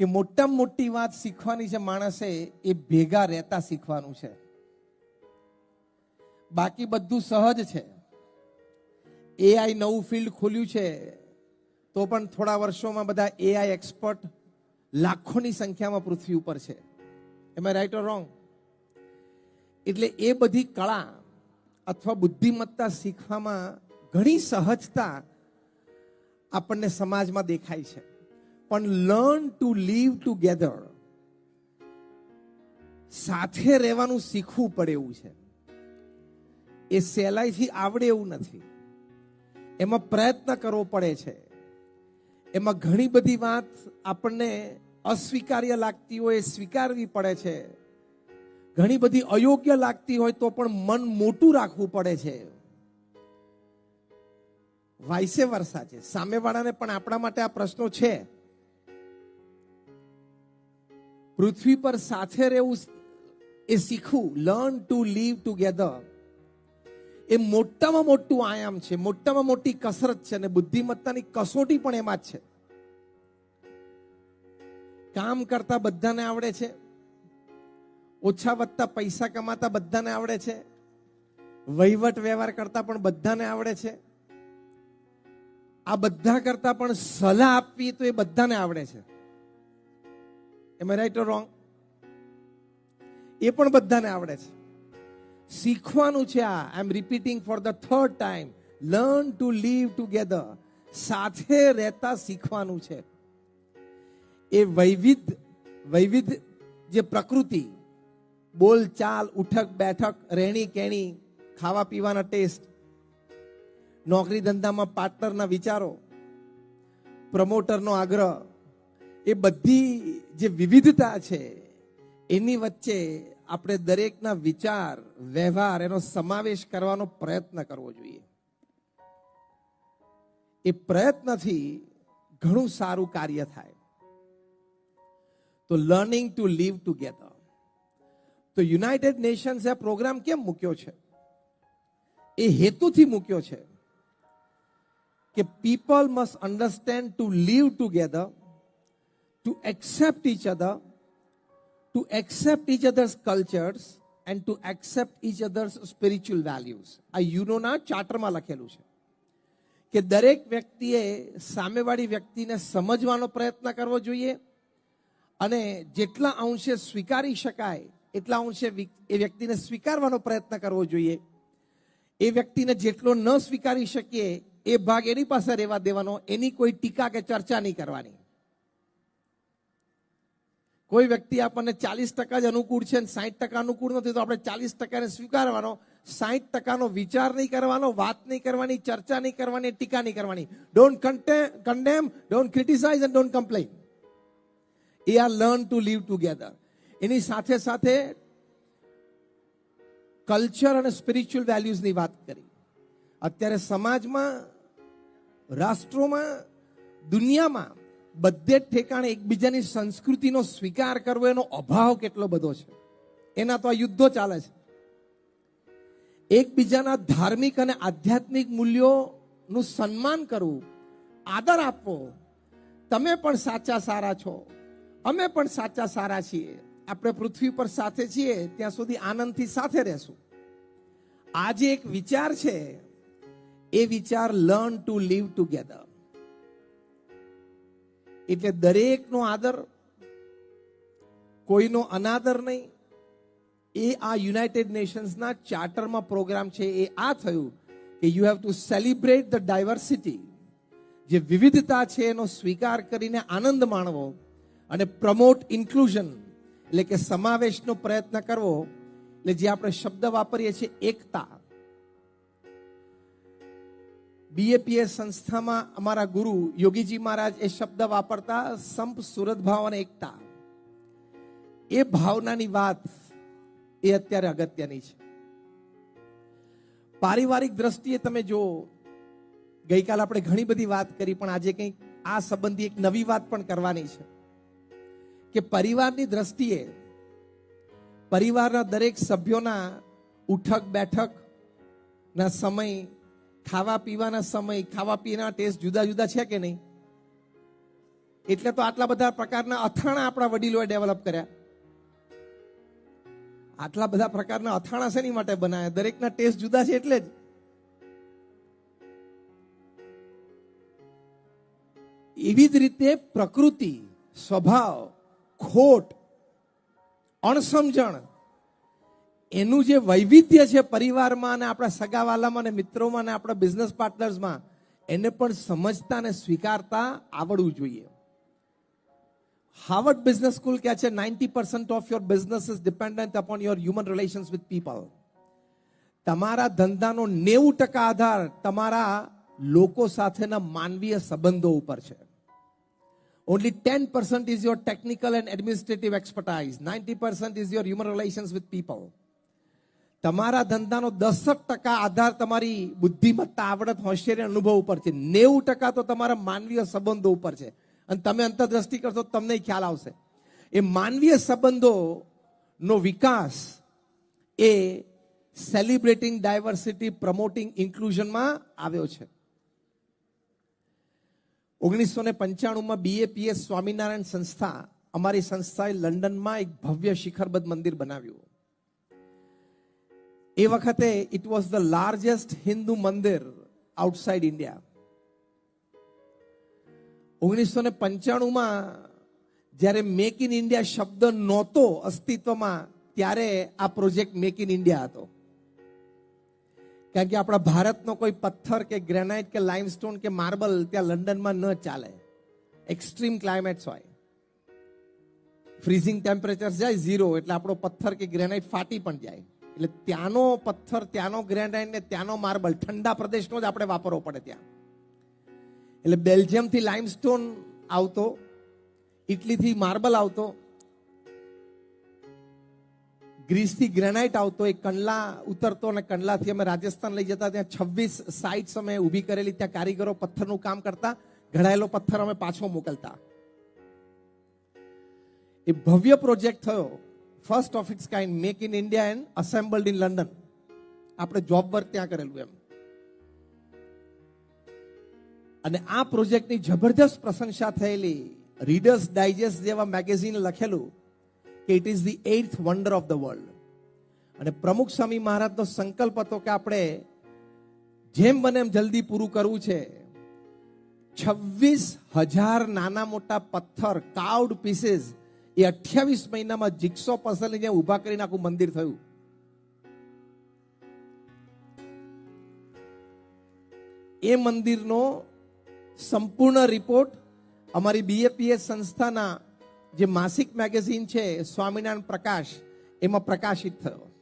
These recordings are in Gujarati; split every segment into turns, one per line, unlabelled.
કે મોટામાં મોટી વાત શીખવાની છે માણસે એ ભેગા રહેતા શીખવાનું છે. બાકી બધું સહજ છે. એઆઈ નવું ફિલ્ડ ખોલ્યું છે, તો પણ થોડા વર્ષોમાં બધા એઆઈ એક્સપર્ટ લાખોની સંખ્યામાં પૃથ્વી ઉપર છે. એમાં રાઈટ ઓર રોંગ એટલે એ બધી કળા અથવા બુદ્ધિમત્તા શીખવામાં ઘણી સહજતા આપણને સમાજમાં દેખાય છે. પણ લર્ન ટુ લીવ ટુગેધર. સાથે રહેવાનું શીખવું પડે એવું છે. એ સહેલાઈથી આવડે એવું નથી. એમાં પ્રયત્ન કરવો પડે છે. એમાં ઘણી બધી વાત આપણને અસ્વીકાર્ય લાગતી હોય એ સ્વીકારવી પડે છે. ઘણી બધી અયોગ્ય લાગતી હોય તો પણ મન મોટું રાખવું પડે છે. વાઇસે વર્ષા છે. સામેવાળાને પણ આપણા માટે આ પ્રશ્નો છે. પૃથ્વી પર સાથે રહેવું એ શીખવું. લર્ન ટુ લીવ ટુગેધર એ મોટામાં મોટું આયામ છે. મોટામાં મોટી કસરત છે અને બુદ્ધિમત્તાની કસોટી પણ એમાં જ છે. કામ કરતા બધાને આવડે છે. ઓછા વધતા પૈસા કમાતા બધાને આવડે છે. વહીવટ વ્યવહાર કરતા પણ બધાને આવડે છે. આ બધા કરતા પણ સલાહ આપવી તો એ બધાને આવડે છે. એમ રાઈટ રોંગ એ પણ બધાને આવડે છે. શીખવાનું છે આ. I am repeating for the third time learn to live together સાથે રહેતા શીખવાનું છે. એ વૈવિધ વૈવિધ જે પ્રકૃતિ બોલચાલ ઉઠક, બેઠક, રહેણી, કેણી, ખાવા પીવાના ટેસ્ટ, નોકરી ધંધામાં પાર્ટનરના વિચારો, પ્રમોટરનો આગ્રહ એ બધી જે વિવિધતા છે, એની વચ્ચે આપણે દરેકના વિચાર, વ્યવહાર, એનો સમાવેશ કરવાનો પ્રયત્ન કરવો જોઈએ. એ પ્રયત્નથી ઘણું સારું કાર્ય થાય. તો લર્નિંગ ટુ લીવ ટુગેધર તો યુનાઇટેડ નેશન્સ એ પ્રોગ્રામ કેમ મૂક્યો છે? એ હેતુથી મૂક્યો છે કે people must understand to live together to accept each other to accept each others cultures and to accept each others spiritual values આ યુનોના ચાર્ટરમાં લખેલું છે કે દરેક વ્યક્તિએ સામેવાળી વ્યક્તિને સમજવાનો પ્રયત્ન કરવો જોઈએ અને જેટલા અંશે સ્વીકારી શકાય, એટલા અંશે એ વ્યક્તિને સ્વીકારવાનો પ્રયત્ન કરવો જોઈએ. એ વ્યક્તિને જેટલો ન સ્વીકારી શકીએ, એ ભાગ એની પાસે રહેવા દેવાનો, એની કોઈ ટીકા કે ચર્ચા નહીં કરવાની. કોઈ વ્યક્તિ આપણને ચાલીસ ટકા જ અનુકૂળ છે સાહીઠ ટકા અનુકૂળ નથી, તો આપણે ચાલીસ ટકાને સ્વીકારવાનો સાહીઠ ટકાનો વિચાર નહીં કરવાનો, વાત નહીં કરવાની, ચર્ચા નહીં કરવાની, ટીકા નહીં કરવાની. Don't condemn don't criticize and don't complain A R learn to live together એની સાથે સાથે કલ્ચર અને સ્પિરિચ્યુઅલ વેલ્યુઝની વાત કરી. અત્યારે સમાજમાં, રાષ્ટ્રોમાં, દુનિયામાં બધે જ ઠેકાણે એકબીજાની સંસ્કૃતિનો સ્વીકાર કરવો, એનો અભાવ કેટલો બધો છે. એના તો આ યુદ્ધો ચાલે છે. એકબીજાના ધાર્મિક અને આધ્યાત્મિક મૂલ્યોનું સન્માન કરવું, આદર આપવો, તમે પણ સાચા સારા છો, અમે પણ સાચા સારા છીએ, આપણે પૃથ્વી પર સાથે છીએ, ત્યાં સુધી આનંદથી સાથે રહેશું. આ જે એક વિચાર છે, એ વિચાર લર્ન ટુ લીવ ટુગેધર એટલે દરેકનો આદર, કોઈનો અનાદર નહીં. એ આ યુનાઇટેડ નેશન્સના ચાર્ટરમાં પ્રોગ્રામ છે. એ આ થયું કે you have to celebrate the diversity જે વિવિધતા છે એનો સ્વીકાર કરીને આનંદ માણવો અને પ્રમોટ ઇન્ક્લુઝન એટલે કે સમાવેશનો પ્રયત્ન કરવો. એટલે જે આપણે શબ્દ વાપરીએ છીએ એકતા. બીએપીએસ સંસ્થામાં અમારા ગુરુ યોગીજી મહારાજ એ શબ્દ વાપરતા સંપ સુરત ભાવ અને એકતા. એ ભાવનાની વાત એ અત્યારે અગત્યની છે. પારિવારિક દ્રષ્ટિએ તમે જો ગઈકાલ આપણે ઘણી બધી વાત કરી, પણ આજે કંઈક આ સંબંધી એક નવી વાત પણ કરવાની છે. કે પરિવારની દ્રષ્ટિએ પરિવારના દરેક સભ્યોના ઉઠક બેઠક ના સમય ખાવા પીવાના સમય ખાવા પીવાના ટેસ્ટ જુદા જુદા છે કે નહીં? એટલે તો આટલા બધા પ્રકારના અથાણા આપણા વડીલોએ ડેવલપ કર્યા. આટલા બધા પ્રકારના અથાણા શેની માટે બનાવ્યા દરેકના ટેસ્ટ જુદા છે એટલે જ. એવી જ રીતે પ્રકૃતિ, સ્વભાવ, ખોટ, અણસમજણ એનું જે વૈવિધ્ય છે પરિવારમાં અને આપણા સગાવાલામાં અને મિત્રોમાં અને આપણા બિઝનેસ પાર્ટનર્સમાં એને પણ સમજતા અને સ્વીકારતા આવડવું જોઈએ. હાર્વર્ડ બિઝનેસ સ્કૂલ કહે છે ninety percent of your business is dependent upon your human relations with people તમારા ધંધાનો નેવું ટકા આધાર તમારા લોકો સાથેના માનવીય સંબંધો ઉપર છે. Only ten percent is your technical and administrative expertise ninety percent is your human relations with people તમારા ધંધાનો દસ ટકા આધાર તમારી બુદ્ધિમત્તા, આવડત, હોશિયારી, અનુભવ ઉપર છે. નેવું ટકા તો તમારા માનવીય સંબંધો ઉપર છે. અને તમે અંતરદ્રષ્ટિ કરશો તમને ખ્યાલ આવશે. એ માનવીય સંબંધોનો વિકાસ એ સેલિબ્રેટિંગ ડાયવર્સિટી પ્રમોટિંગ ઇન્ક્લુઝનમાં આવ્યો છે. ઓગણીસો ને પંચાણુંમાં બીએપીએસ સ્વામિનારાયણ સંસ્થા અમારી સંસ્થાએ લંડનમાં એક ભવ્ય શિખરબદ્ધ મંદિર બનાવ્યું. એ વખતે it was the largest Hindu મંદિર આઉટસાઇડ ઇન્ડિયા ઓગણીસો ને પંચાણુંમાં જ્યારે મેક ઇન ઇન્ડિયા શબ્દ નહોતો અસ્તિત્વમાં, ત્યારે આ પ્રોજેક્ટ મેક ઇન ઇન્ડિયા હતો. કારણ કે આપણા ભારતનો કોઈ પથ્થર કે ગ્રેનાઇટ કે લાઇમસ્ટોન કે માર્બલ ત્યાં લંડનમાં ન ચાલે. એક્સ્ટ્રીમ ક્લાઇમેટ્સ હોય. ફ્રીઝિંગ ટેમ્પરેચર જાય ઝીરો એટલે આપણો પથ્થર કે ગ્રેનાઇટ ફાટી પણ જાય. એટલે ત્યાંનો પથ્થર, ત્યાંનો ગ્રેનાઇટ ને ત્યાંનો માર્બલ ઠંડા પ્રદેશનો જ આપણે વાપરવો પડે ત્યાં. એટલે બેલ્જિયમથી લાઇમસ્ટોન આવતો ઇટલીથી માર્બલ આવતો ગ્રીસથી ગ્રેનાઇટ આવતો, એ કંડલા ઉતરતો અને કંડલાથી અમે રાજસ્થાન લઈ જતા. ત્યાં છવ્વીસ સાઇટ્સ અમે ઊભી કરેલી, ત્યાં કારીગરો પથ્થરનું કામ કરતા, ઘડાયેલો પથ્થર અમે પાછો મોકલતા. એ ભવ્ય પ્રોજેક્ટ થયો. First of its kind make in India and assembled in London આપણે જોબ વર્ક ત્યાં કરેલું એમ. અને આ પ્રોજેક્ટની જબરદસ્ત પ્રશંસા થયેલી રીડર્સ ડાયજેસ્ટ જેવા મેગેઝિન લખેલું કે it is the eighth wonder of the world અને પ્રમુખ સ્વામી મહારાજનો સંકલ્પ હતો કે આપણે જેમ બને એમ જલ્દી પૂરું કરવું છે. છવ્વીસ હજાર નાના મોટા પથ્થર કાઉડ પીસીસ એ અઠ્યાવીસ મહિનામાં જીક્સો પસલની જેમ ઊભા કરીને આખું મંદિર થયું. એ મંદિરનો સંપૂર્ણ રિપોર્ટ અમારી બીએપીએસ સંસ્થાના જે માસિક મેગેઝિન છે, સ્વામિનારાયણ પ્રકાશ, એમાં પ્રકાશિત થયો.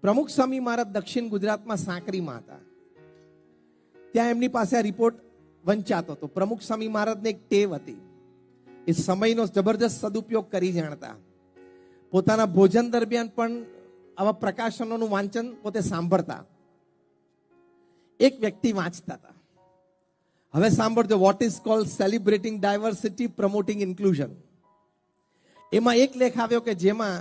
પ્રમુખ સ્વામી મહારાજ દક્ષિણ ગુજરાતમાં સાંકરીમાં હતા. ત્યાં એમની પાસે આ રિપોર્ટ વંચાતો હતો. પ્રમુખ સ્વામી મહારાજને એક ટેવ હતી. એ સમયનો જબરજસ્ત સદુપયોગ કરી જાણતા. પોતાના ભોજન દરમિયાન પણ આવા પ્રકાશનોનું વાંચન પોતે સાંભળતા. એક વ્યક્તિ વાંચતા હતા. હવે સાંભળજો what is call celebrating diversity promoting inclusion એમાં એક લેખ આવ્યો કે જેમાં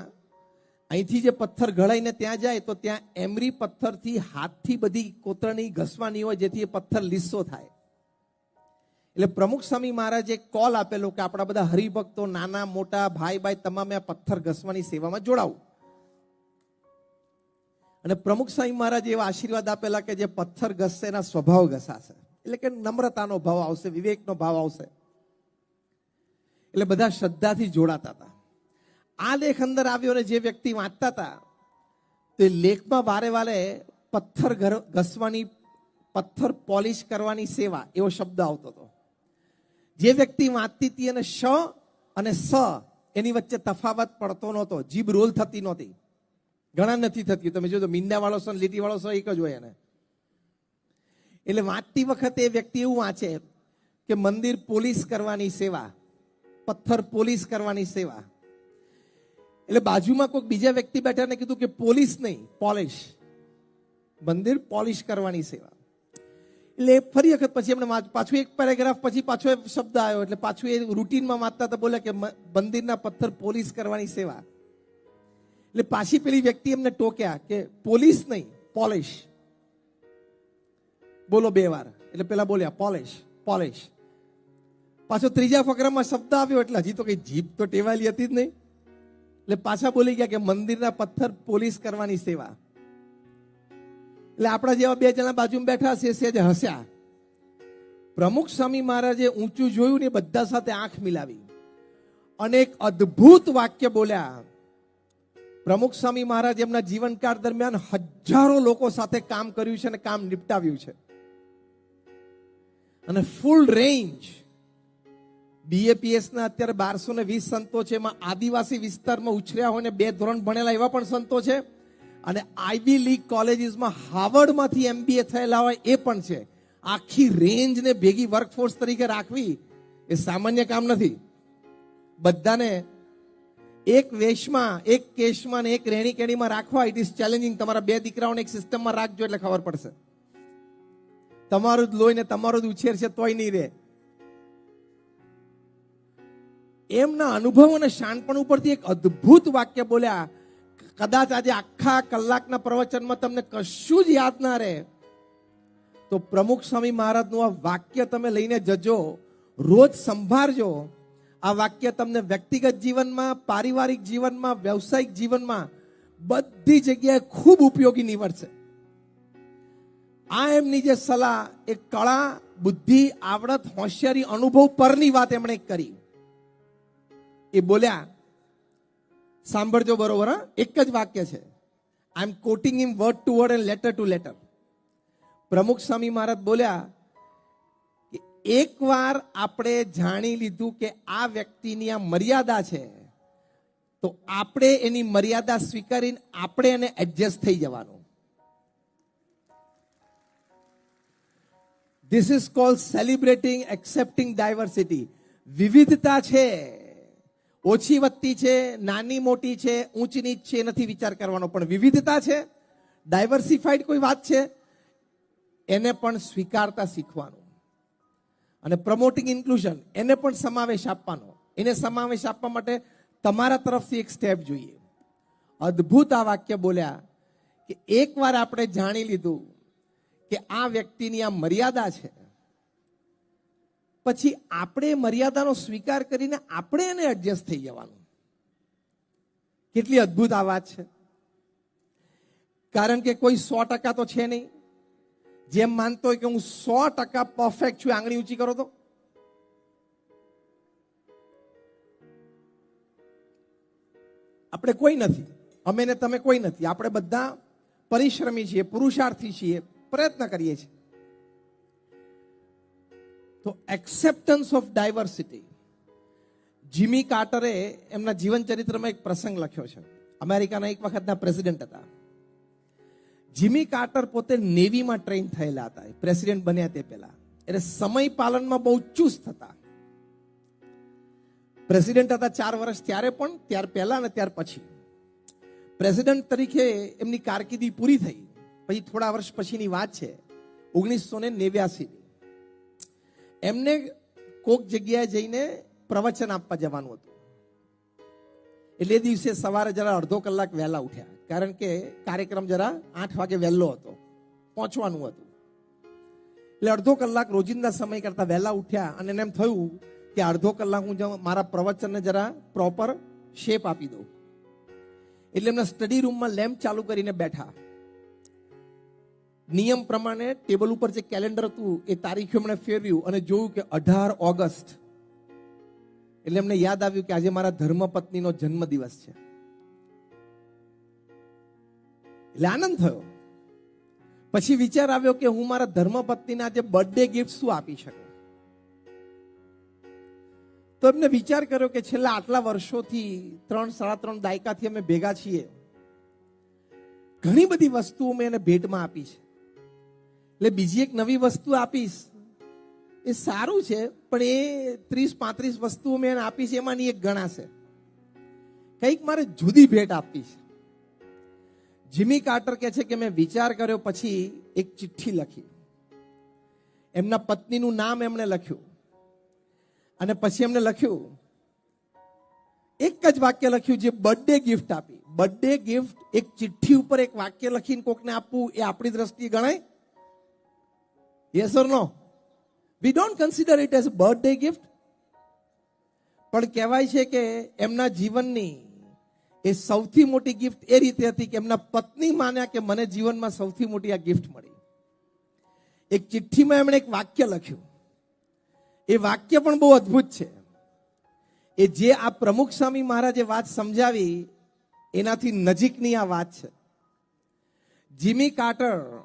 અહીંથી જે પથ્થર ઘડાઈને ત્યાં જાય તો ત્યાં એમરી પથ્થરથી હાથથી બધી કોતરણી ઘસવાની હોય જેથી એ પથ્થર લીસો થાય. એટલે પ્રમુખ સ્વામી મહારાજે કોલ આપેલો કે આપણા બધા હરિભક્તો, નાના, મોટા, ભાઈ ભાઈ તમામે આ પથ્થર ઘસવાની સેવામાં જોડાવું. અને પ્રમુખ સ્વામી મહારાજ એવા આશીર્વાદ આપેલા કે જે પથ્થર ઘસશે એના સ્વભાવ ઘસાશે. એટલે કે નમ્રતાનો ભાવ આવશે, વિવેકનો ભાવ આવશે. એટલે બધા શ્રદ્ધાથી જોડાતા હતા. આ લેખ અંદર આવ્યો અને જે વ્યક્તિ વાંચતા હતા, તે લેખમાં વારે વારે પથ્થર ઘસવાની, પથ્થર પોલિશ કરવાની સેવા એવો શબ્દ આવતો હતો. જે વ્યક્તિ વાંચતી હતી અને શ અને સ, એની વચ્ચે તફાવત પડતો નહોતો, જીભ રોલ થતી નહોતી. ઘણા નથી થતી, તમે જોજો મીંડા વાળો સો લીટી વાળો સો એક જ હોય એને. એટલે વાંચતી વખતે એ વ્યક્તિ એવું વાંચે કે મંદિર પોલીસ કરવાની સેવા, પથ્થર પોલીસ કરવાની સેવા. એટલે બાજુમાં કોઈક બીજા વ્યક્તિ બેઠા ને કીધું કે પોલીસ નહીં, પોલિશ. મંદિર પોલિશ કરવાની સેવા. એટલે ફરી વખત પછી એમને પાછું એક પેરેગ્રાફ પછી પાછો એ શબ્દ આવ્યો. એટલે પાછું એ રૂટીનમાં વાંચતા તો બોલે કે મંદિરના પથ્થર પોલીસ કરવાની સેવા. એટલે પાછી પેલી વ્યક્તિ એમને ટોક્યા કે પોલીસ નહીં, પોલિશ. બોલો બે વાર. એટલે પેલા બોલ્યા, પોલિશ પોલિશ. પાછો ત્રીજા ફકરામાં શબ્દ આવ્યો, એટલે હજી તો કઈ જીભ તો ટેવાયેલી હતી જ નહીં. એટલે પાછા બોલી ગયા કે મંદિરના પથ્થર પોલીસ કરવાની સેવા. એટલે આપણા જેવા બે જણા બાજુમાં બેઠા છે, સેજ હસ્યા. પ્રમુખ સ્વામી મહારાજે ઊંચું જોયું ને બધા સાથે આંખ મિલાવી. અને એક અદ્ભુત વાક્ય બોલ્યા. પ્રમુખ સ્વામી મહારાજ એમના જીવનકાળ દરમિયાન હજારો લોકો સાથે કામ કર્યું છે અને કામ નિપટાવ્યું છે. અને ફૂલ રેન્જ બીએપીએસ ના અત્યારે બારસો ને વીસ સંતો છે, એમાં આદિવાસી વિસ્તારમાં ઉછર્યા હોય ને બે ધોરણ ભણેલા એવા પણ સંતો છે. અને આઈવી લીગ કોલેજીસમાં હાવર્ડમાંથી એમબીએ થયેલા હોય એ પણ છે. આખી રેન્જને ભેગી વર્કફોર્સ તરીકે રાખવી એ સામાન્ય કામ નથી. બધાને એક વેશમાં, એક કેશમાં ને એક રેણી કેણીમાં રાખવા ઇટ ઇઝ ચેલેન્જિંગ તમારા બે દીકરાઓને એક સિસ્ટમમાં રાખજો એટલે ખબર પડશે. તમારું જ લોહી ને તમારો જ ઉછેર છે તોય નહીં રહે. એમના અનુભવ અને શાણપણ ઉપરથી એક અદ્ભુત વાક્ય બોલ્યા કદાચ આજે આખા કલાકના પ્રવચનમાં તમને કશું જ યાદ ના રહે, તો પ્રમુખ સ્વામી મહારાજનું આ વાક્ય તમે લઈને જજો, રોજ સંભાળજો. આ વાક્ય તમને વ્યક્તિગત જીવનમાં, પારિવારિક જીવનમાં, વ્યવસાયિક જીવનમાં બધી જગ્યાએ ખૂબ ઉપયોગી નીવડશે. આ એમની જે સલાહ, એ કળા, બુદ્ધિ, આવડત, હોશિયારી, અનુભવ પરની વાત એમણે કરી. એ બોલ્યા સાંભળજો બરોબર, હા? એક જ વાક્ય છે. I am quoting him word to word and letter to letter Pramukh Swami Maharaj બોલ્યા કે, એકવાર આપણે જાણી લીધું કે આ વ્યક્તિની આ મર્યાદા છે, તો આપણે એની મર્યાદા સ્વીકારીને આપણે એને એડજસ્ટ થઈ જવાનું. This is called celebrating accepting diversity વિવિધતા છે. ઓછી વત્તી છે, નાની મોટી છે ઊંચ નીચ છે નથી વિચાર કરવાનો પણ વિવિધતા છે. ડાયવર્સિફાઈડ કોઈ વાત છે? એને પણ સ્વીકારતા શીખવાનું. અને પ્રમોટિંગ ઇન્ક્લુઝન એને પણ સમાવેશ આપવાનો. એને સમાવેશ આપવા માટે તમારા તરફથી એક સ્ટેપ જોઈએ. અદ્ભુત આ વાક્ય બોલ્યા કે એકવાર આપણે જાણી લીધું કે આ વ્યક્તિની આ મર્યાદા છે. પછી આપણે મર્યાદાનો સ્વીકાર કરીને આપણે એને એડજસ્ટ થઈ જવાનું. કેટલી અદ્ભુત આ વાત છે. કારણ કે કોઈ સો ટકા તો છે નહીં. જેમ માનતો હોય કે હું સો ટકા પરફેક્ટ છું, આંગળી ઊંચી કરો તો. આપણે કોઈ નથી. અમે ને તમે કોઈ નથી. આપણે બધા પરિશ્રમી છીએ, પુરુષાર્થી છીએ, પ્રયત્ન કરીએ છીએ. તો એક્સેપ્ટન્સ ઓફ ડાયવર્સિટી જીમી કાર્ટરે એમના જીવન ચરિત્રમાં એક પ્રસંગ લખ્યો છે. અમેરિકાના એક વખતના પ્રેસિડેન્ટ હતા. જીમી કાર્ટર પોતે નેવીમાં ટ્રેન થયેલા હતા. પ્રેસિડેન્ટ બન્યા તે પહેલા. એટલે સમય પાલનમાં બહુ ચુસ્ત હતા. પ્રેસિડેન્ટ હતા ચાર વર્ષ ત્યારે પણ, ત્યાર પહેલા અને ત્યાર પછી. પ્રેસિડેન્ટ તરીકે એમની કારકિર્દી પૂરી થઈ. પછી થોડા વર્ષ પછીની વાત છે. ઓગણીસો ને નેવ્યાસી એમને કોક જગ્યાએ જઈને પ્રવચન આપવા જવાનું હતું. એટલે દિવસે સવારે જરા અડધો કલાક વહેલા ઉઠ્યા. કારણ કે કાર્યક્રમ જરા આઠ વાગે વહેલો હતો. પહોંચવાનું હતું. એટલે અડધો કલાક રોજિંદા સમય કરતા વહેલા ઉઠ્યા અને એમ થયું કે અડધો કલાક હું મારા પ્રવચનને જરા પ્રોપર શેપ આપી દઉં. એટલે એમના સ્ટડી રૂમમાં લેમ્પ ચાલુ કરીને બેઠા. નિયમ પ્રમાણે ટેબલ ઉપર જે કેલેન્ડર હતું, એ તારીખ એમણે ફેરવ્યું અને જોયું કે અઢાર ઓગસ્ટ. એટલે એમને યાદ આવ્યું કે આજે મારા ધર્મપત્નીનો જન્મદિવસ છે. એટલે આનંદ થયો. પછી વિચાર આવ્યો કે હું મારા ધર્મપત્નીના આજે બર્થડે ગિફ્ટ શું આપી શકું. તો એમને વિચાર કર્યો કે છેલ્લા આટલા વર્ષોથી ત્રણ, સાડા ત્રણ દાયકાથી અમે ભેગા છીએ. ઘણી બધી વસ્તુઓ મેં એને ભેટમાં આપી છે. એટલે બીજી એક નવી વસ્તુ આપીશ. એ સારું છે, પણ એ ત્રીસ પાંત્રીસ વસ્તુઓ મેં એને આપી છે એમાંની એક ગણાશે કંઈક મારે જુદી ભેટ આપી છે. જીમી કાર્ટર કહે છે કે મેં વિચાર કર્યો, પછી એક ચિઠ્ઠી લખી. એમના પત્નીનું નામ એમણે લખ્યું. અને પછી એમને લખ્યું, એક જ વાક્ય લખ્યું જે બર્થડે ગિફ્ટ આપી. બર્થડે ગિફ્ટ એક ચિઠ્ઠી ઉપર એક વાક્ય લખીને કોકને આપવું એ આપણી દ્રષ્ટિએ ગણાય. Yes or no we don't consider it as birthday gift પણ કહેવાય છે કે એમના જીવનની એ સૌથી મોટી ગિફ્ટ એ રીતે હતી કે એમના પત્ની માન્યા કે મને જીવનમાં સૌથી મોટી આ ગિફ્ટ મળી. એક ચિઠ્ઠીમાં એમણે એક વાક્ય લખ્યું. એ વાક્ય પણ બહુ અદ્ભુત છે. એ જે આ પ્રમુખ સ્વામી મહારાજે વાત સમજાવી, એનાથી નજીકની આ વાત છે. જીમી કાર્ટર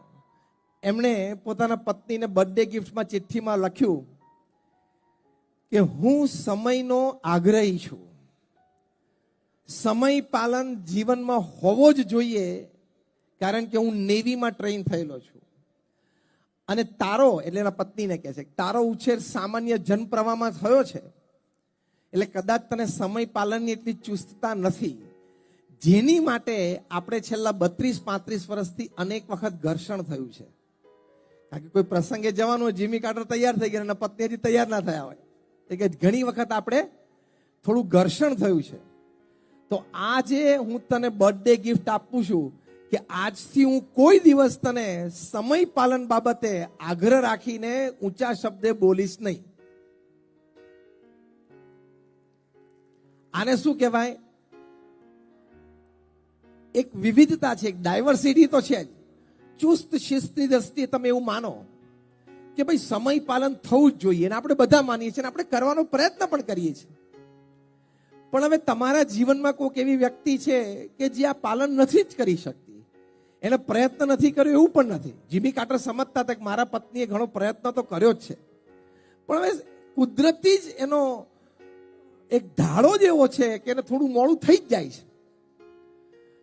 એમણે પોતાના પત્નીને બર્થડે ગિફ્ટમાં ચિઠ્ઠીમાં લખ્યું કે, હું સમયનો આગ્રહી છું. સમય પાલન જીવનમાં હોવો જ જોઈએ, કારણ કે હું નેવીમાં ટ્રેન થયેલો છું. અને તારો, એટલે એના પત્નીને કહે છે, તારો ઉછેર સામાન્ય જનપ્રવાહમાં થયો છે. એટલે કદાચ તને સમય પાલનની એટલી ચુસ્તતા નથી. જેની માટે આપણે છેલ્લા બત્રીસ પાંત્રીસ વર્ષથી અનેક વખત ઘર્ષણ થયું છે. કારણ કે કોઈ પ્રસંગે જવાનું જીમી કાર્ટર તૈયાર થઈ ગયા અને પત્ની હજી તૈયાર ના થયા હોય. એટલે કે ઘણી વખત આપણે થોડું ઘર્ષણ થયું છે. તો આજે હું તને બર્થડે ગિફ્ટ આપું છું કે આજથી હું કોઈ દિવસ તને સમય પાલન બાબતે આગ્રહ રાખીને ઊંચા શબ્દે બોલીશ નહીં. આને શું કહેવાય? એક વિવિધતા છે, એક ડાયવર્સિટી તો છે જ. ચુસ્ત શિસ્તની દ્રષ્ટિએ તમે એવું માનો કે ભાઈ સમય પાલન થવું જ જોઈએ અને આપણે બધા માનીએ છીએ અને આપણે કરવાનો પ્રયત્ન પણ કરીએ છીએ. પણ હવે તમારા જીવનમાં કોઈક એવી વ્યક્તિ છે કે જે આ પાલન નથી જ કરી શકતી. એને પ્રયત્ન નથી કર્યો એવું પણ નથી. જીમી કાટર સમજતા હતા કે મારા પત્નીએ ઘણો પ્રયત્ન તો કર્યો જ છે. પણ હવે કુદરતી જ એનો એક ધાડો જ એવો છે કે એને થોડું મોડું થઈ જ જાય છે.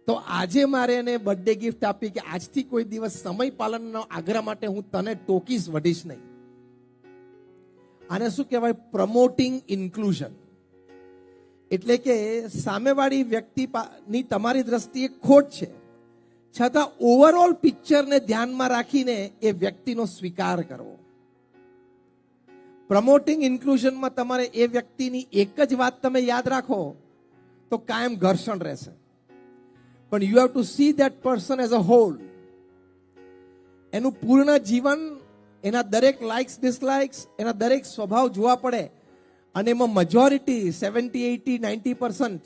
તો આજે મારે એને બર્થડે ગિફ્ટ આપી કે આજથી કોઈ દિવસ સમય પાલનનો આગ્રહ માટે હું તને ટોકીશ વઢીશ નહીં. આને શું કહેવાય? પ્રમોટિંગ ઇન્ક્લુઝન એટલે કે સામેવાળી વ્યક્તિ પા- ની તમારી દ્રષ્ટિએ ખોટ છે. છતાં ઓવરઓલ પિક્ચરને ધ્યાનમાં રાખીને એ વ્યક્તિનો સ્વીકાર કરવો. પ્રમોટિંગ ઇન્ક્લુઝનમાં તમારે એ વ્યક્તિની એક જ વાત તમે યાદ રાખો, તો કાયમ ઘર્ષણ રહેશે. પણ you have to see that person as a whole એનું પૂર્ણ જીવન, એના દરેક લાઇક્સ ડિસલાઇક્સ એના દરેક સ્વભાવ જોવા પડે. અને એમાં majority seventy eighty ninety percent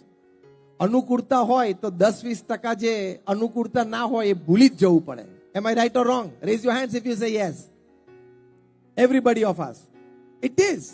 અનુકૂળતા હોય તો દસ, વીસ ટકા જે અનુકૂળતા ના હોય એ ભૂલી જ જવું પડે. Am I right or wrong raise your hands if you say yes everybody of us it is